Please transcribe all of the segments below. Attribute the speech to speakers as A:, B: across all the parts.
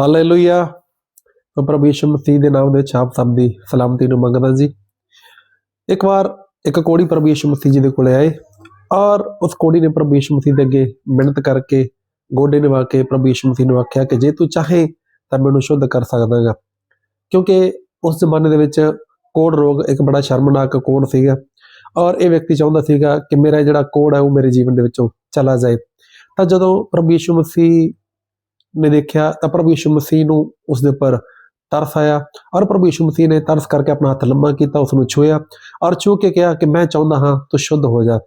A: Hallelujah ਮੈਂ ਪ੍ਰਭੂ ਯਿਸੂ ਮਸੀਹ ਦੇ ਨਾਮ ਦੇ ਛਾਪ ਆਪ ਸਭ ਦੀ ਸਲਾਮਤੀ ਨੂੰ ਮੰਗਦਾ ਜੀ। ਇੱਕ ਵਾਰ ਇੱਕ ਕੋੜੀ ਪ੍ਰਭੂ ਯਿਸੂ ਮਸੀਹ ਜੀ ਦੇ ਕੋਲੇ ਆਏ ਔਰ ਉਸ ਕੋੜੀ ਨੇ ਪ੍ਰਭੂ ਯਿਸੂ ਮਸੀਹ ਦੇ ਅੱਗੇ ਮਿਹਨਤ ਕਰਕੇ ਗੋਡੇ ਨਿਵਾ ਕੇ ਪ੍ਰਭੂ ਯਿਸੂ ਮਸੀਹ ਨੂੰ ਆਖਿਆ ਕਿ ਜੇ ਤੂੰ ਚਾਹੇ ਤਾਂ ਮੈਨੂੰ ਸ਼ੁੱਧ ਕਰ ਸਕਦਾ ਹੈਗਾ ਕਿਉਂਕਿ ਉਸ ਜ਼ਮਾਨੇ ਦੇ ਵਿੱਚ ਕੋੜ ਰੋਗ ਇੱਕ ਬੜਾ ਸ਼ਰਮਨਾਕ ਕੋੜ ਸੀਗਾ ਔਰ ਇਹ ਵਿਅਕਤੀ ਚਾਹੁੰਦਾ ਸੀਗਾ ਕਿ ਮੇਰਾ ਜਿਹੜਾ ਕੋੜ ਹੈ ਉਹ ਮੇਰੇ ਜੀਵਨ ਦੇ ਵਿੱਚੋਂ ਚਲਾ ਜਾਏ। ਤਾਂ ਜਦੋਂ ਪ੍ਰਭੂ ਯਿਸੂ ਮਸੀਹ ਨੇ ਦੇਖਿਆ ਤਾਂ ਪ੍ਰਭੂ ਯਿਸੂ ਮਸੀਹ ਨੂੰ ਉਸ ਦੇ ਉੱਪਰ ਤਰਸ ਆਇਆ ਔਰ ਪ੍ਰਭੂ ਯਿਸੂ ਮਸੀਹ ਨੇ ਤਰਸ ਕਰਕੇ ਆਪਣਾ ਹੱਥ ਲੰਮਾ ਕੀਤਾ ਉਸ ਨੂੰ ਛੂਇਆ ਔਰ ਛੂ ਕੇ ਕਿਹਾ ਕਿ ਮੈਂ ਚਾਹੁੰਦਾ ਹਾਂ ਤੂੰ ਸ਼ੁੱਧ ਹੋ ਜਾ।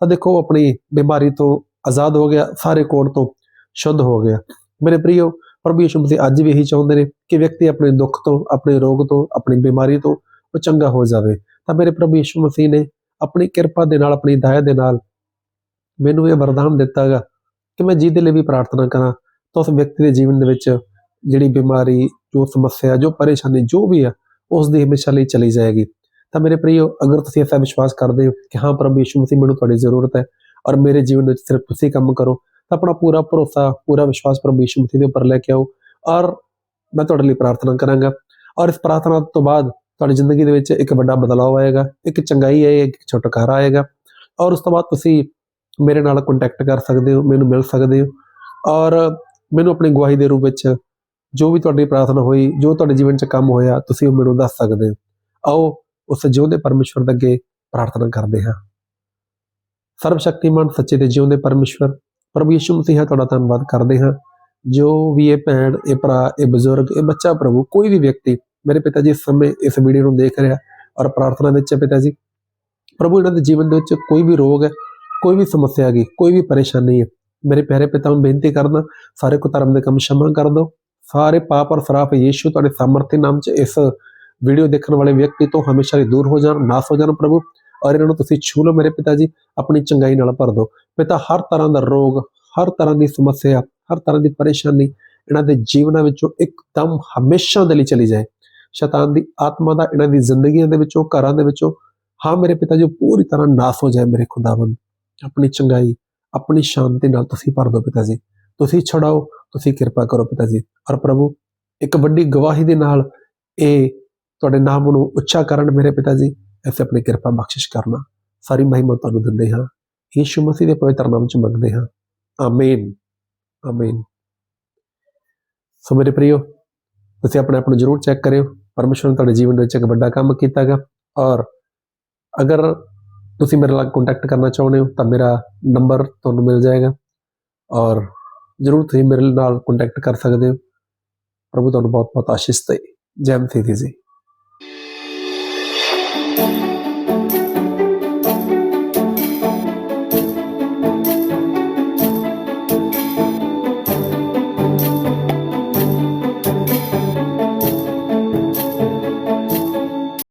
A: ਤਾਂ ਦੇਖੋ, ਉਹ ਆਪਣੀ ਬਿਮਾਰੀ ਤੋਂ ਆਜ਼ਾਦ ਹੋ ਗਿਆ, ਸਾਰੇ ਕੋੜ ਤੋਂ ਸ਼ੁੱਧ ਹੋ ਗਿਆ। ਮੇਰੇ ਪ੍ਰਿਯੋ, ਪ੍ਰਭੂ ਯਿਸੂ ਮਸੀਹ ਅੱਜ ਵੀ ਇਹੀ ਚਾਹੁੰਦੇ ਨੇ ਕਿ ਵਿਅਕਤੀ ਆਪਣੇ ਦੁੱਖ ਤੋਂ, ਆਪਣੇ ਰੋਗ ਤੋਂ, ਆਪਣੀ ਬਿਮਾਰੀ ਤੋਂ ਉਹ ਚੰਗਾ ਹੋ ਜਾਵੇ। ਤਾਂ ਮੇਰੇ ਪ੍ਰਭੂ ਯਿਸੂ ਮਸੀਹ ਨੇ ਆਪਣੀ ਕਿਰਪਾ ਦੇ ਨਾਲ, ਆਪਣੀ ਦਇਆ ਦੇ ਨਾਲ ਮੈਨੂੰ ਇਹ ਵਰਦਾਨ ਦਿੱਤਾ ਹੈਗਾ ਕਿ ਮੈਂ ਜਿਹਦੇ ਲਈ ਵੀ ਪ੍ਰਾਰਥਨਾ ਕਰਾਂ ਤਾਂ ਉਸ ਵਿਅਕਤੀ ਦੇ ਜੀਵਨ ਦੇ ਵਿੱਚ ਜਿਹੜੀ ਬਿਮਾਰੀ, ਜੋ ਸਮੱਸਿਆ, ਜੋ ਪਰੇਸ਼ਾਨੀ ਜੋ ਵੀ ਆ ਉਸ ਦੀ ਹਮੇਸ਼ਾ ਲਈ ਚਲੀ ਜਾਏਗੀ। ਤਾਂ ਮੇਰੇ ਪ੍ਰਿਯੋ, ਅਗਰ ਤੁਸੀਂ ਐਸਾ ਵਿਸ਼ਵਾਸ ਕਰਦੇ ਹੋ ਕਿ ਹਾਂ ਪ੍ਰਭੂ ਯਿਸੂ ਮਸੀਹ ਮੈਨੂੰ ਤੁਹਾਡੀ ਜ਼ਰੂਰਤ ਹੈ ਔਰ ਮੇਰੇ ਜੀਵਨ ਵਿੱਚ ਸਿਰਫ ਤੁਸੀਂ ਕੰਮ ਕਰੋ, ਤਾਂ ਆਪਣਾ ਪੂਰਾ ਭਰੋਸਾ, ਪੂਰਾ ਵਿਸ਼ਵਾਸ ਪ੍ਰਭੂ ਯਿਸੂ ਮਸੀਹ ਦੇ ਉੱਪਰ ਲੈ ਕੇ ਆਓ ਔਰ ਮੈਂ ਤੁਹਾਡੇ ਲਈ ਪ੍ਰਾਰਥਨਾ ਕਰਾਂਗਾ ਔਰ ਇਸ ਪ੍ਰਾਰਥਨਾ ਤੋਂ ਬਾਅਦ ਤੁਹਾਡੀ ਜ਼ਿੰਦਗੀ ਦੇ ਵਿੱਚ ਇੱਕ ਵੱਡਾ ਬਦਲਾਅ ਆਏਗਾ, ਇੱਕ ਚੰਗਾਈ ਆਏਗੀ, ਇੱਕ ਛੁਟਕਾਰਾ ਆਏਗਾ ਔਰ ਉਸ ਤੋਂ ਬਾਅਦ ਤੁਸੀਂ ਮੇਰੇ ਨਾਲ ਕੰਟੈਕਟ ਕਰ ਸਕਦੇ ਹੋ, ਮੈਨੂੰ ਮਿਲ ਸਕਦੇ ਹੋ ਔਰ ਮੈਨੂੰ ਆਪਣੀ ਗਵਾਹੀ ਦੇ ਰੂਪ ਵਿੱਚ ਜੋ ਵੀ ਤੁਹਾਡੀ ਪ੍ਰਾਰਥਨਾ ਹੋਈ, ਜੋ ਤੁਹਾਡੇ ਜੀਵਨ 'ਚ ਕੰਮ ਹੋਇਆ, ਤੁਸੀਂ ਉਹ ਮੈਨੂੰ ਦੱਸ ਸਕਦੇ ਹੋ। ਆਓ, ਉਸ ਜਿਉਂਦੇ ਪਰਮੇਸ਼ਵਰ ਦੇ ਅੱਗੇ ਪ੍ਰਾਰਥਨਾ ਕਰਦੇ ਹਾਂ। ਸਰਵ ਸ਼ਕਤੀਮਾਨ ਸੱਚੇ ਤੇ ਜਿਉਂਦੇ ਪਰਮੇਸ਼ਵਰ, ਪ੍ਰਭੂ ਯਿਸੂ ਮਸੀਹ ਤੁਹਾਡਾ ਧੰਨਵਾਦ ਕਰਦੇ ਹਾਂ। ਜੋ ਵੀ ਇਹ ਭੈਣ, ਇਹ ਭਰਾ, ਇਹ ਬਜ਼ੁਰਗ, ਇਹ ਬੱਚਾ ਪ੍ਰਭੂ, ਕੋਈ ਵੀ ਵਿਅਕਤੀ ਮੇਰੇ ਪਿਤਾ ਜੀ ਇਸ ਸਮੇਂ ਇਸ ਵੀਡੀਓ ਨੂੰ ਦੇਖ ਰਿਹਾ ਔਰ ਪ੍ਰਾਰਥਨਾ ਵਿੱਚ ਹੈ ਪਿਤਾ ਜੀ, ਪ੍ਰਭੂ ਇਹਨਾਂ ਦੇ ਜੀਵਨ ਦੇ ਵਿੱਚ ਕੋਈ ਵੀ ਰੋਗ ਹੈ, ਕੋਈ ਵੀ ਸਮੱਸਿਆ ਹੈਗੀ, ਕੋਈ ਵੀ ਪਰੇਸ਼ਾਨੀ ਹੈ ਮੇਰੇ ਪਿਆਰੇ ਪਿਤਾ ਨੂੰ ਬੇਨਤੀ ਕਰਦਾ, ਸਾਰੇ ਕੋ ਧਰਮ ਦੇ ਕੰਮ ਸ਼ਮਾ ਕਰ ਦਿਓ। ਸਾਰੇ ਪਾਪ ਔਰ ਸਰਾਪ ਯੀਸ਼ੂ ਤੁਹਾਡੇ ਸਾਮਰਥੀ ਨਾਮ 'ਚ ਇਸ ਵੀਡੀਓ ਦੇਖਣ ਵਾਲੇ ਵਿਅਕਤੀ ਤੋਂ ਹਮੇਸ਼ਾ ਲਈ ਦੂਰ ਹੋ ਜਾਣ, ਨਾਸ ਹੋ ਜਾਣ ਪ੍ਰਭੂ। ਔਰ ਇਹਨਾਂ ਨੂੰ ਤੁਸੀਂ ਛੂ ਲਓ ਮੇਰੇ ਪਿਤਾ ਜੀ, ਆਪਣੀ ਚੰਗਾਈ ਨਾਲ ਭਰ ਦਿਓ। ਪਿਤਾ, ਹਰ ਤਰ੍ਹਾਂ ਦਾ ਰੋਗ, ਹਰ ਤਰ੍ਹਾਂ ਦੀ ਸਮੱਸਿਆ, ਹਰ ਤਰ੍ਹਾਂ ਦੀ ਪਰੇਸ਼ਾਨੀ ਇਹਨਾਂ ਦੇ ਜੀਵਨਾਂ ਵਿੱਚੋਂ ਇੱਕਦਮ ਹਮੇਸ਼ਾ ਦੇ ਲਈ ਚਲੀ ਜਾਏ। ਸ਼ੈਤਾਨ ਦੀ ਆਤਮਾ ਦਾ ਇਹਨਾਂ ਦੀ ਜ਼ਿੰਦਗੀਆਂ ਦੇ ਵਿੱਚੋਂ, ਘਰਾਂ ਦੇ ਵਿੱਚੋਂ, ਹਾਂ ਮੇਰੇ ਪਿਤਾ ਜੀ ਪੂਰੀ ਤਰ੍ਹਾਂ ਨਾਸ ਹੋ ਜਾਏ ਮੇਰੇ ਖੁਦਾਵੰਦ। ਆਪਣੀ ਚੰਗਾਈ ਆਪਣੀ ਸ਼ਾਂਤੀ ਨਾਲ ਤੁਸੀਂ ਭਰ ਦਿਓ ਪਿਤਾ ਜੀ। ਤੁਸੀਂ ਛੜਾਓ ਤੁਸੀਂ ਕਿਰਪਾ ਕਰੋ ਪਿਤਾ ਜੀ। ਔਰ ਪ੍ਰਭੂ, ਇੱਕ ਵੱਡੀ ਗਵਾਹੀ ਦੇ ਨਾਲ ਇਹ ਤੁਹਾਡੇ ਨਾਮ ਨੂੰ ਉੱਚਾ ਕਰਨ ਮੇਰੇ ਪਿਤਾ ਜੀ ਐਸੇ ਆਪਣੀ ਕਿਰਪਾ ਬਖਸ਼ਿਸ਼ ਕਰਨਾ। ਸਾਰੀ ਮਹਿਮਾ ਤੁਹਾਨੂੰ ਦਿੰਦੇ ਹਾਂ। ਯੀਸ਼ੂ ਮਸੀਹ ਦੇ ਪਵਿੱਤਰ ਨਾਮ ਚ ਮੰਗਦੇ ਹਾਂ। ਆਮੀਨ ਆਮੇਨ ਸੋ ਮੇਰੇ ਪ੍ਰਿਯੋ, ਤੁਸੀਂ ਆਪਣੇ ਆਪ ਨੂੰ ਜ਼ਰੂਰ ਚੈੱਕ ਕਰਿਓ। ਪਰਮੇਸ਼ਵਰ ਨੇ ਤੁਹਾਡੇ ਜੀਵਨ ਵਿੱਚ ਇੱਕ ਵੱਡਾ ਕੰਮ ਕੀਤਾਗਾ ਔਰ ਅਗਰ ਤੁਸੀਂ ਮੇਰੇ ਨਾਲ ਕੰਟੈਕਟ ਕਰਨਾ ਚਾਹੁੰਦੇ ਹੋ, ਤਾਂ ਮੇਰਾ ਨੰਬਰ ਤੁਹਾਨੂੰ ਮਿਲ ਜਾਏਗਾ ਔਰ ਜਰੂਰ ਤੁਸੀਂ ਮੇਰੇ ਨਾਲ ਕੰਟੈਕਟ ਕਰ ਸਕਦੇ ਹੋ। ਪ੍ਰਭੂ, ਤੁਹਾਨੂੰ ਬਹੁਤ ਬਹੁਤ ਆਸ਼ੀਸ਼ ਦੇ ਜੈ ਮਸੀਹ ਜੀ।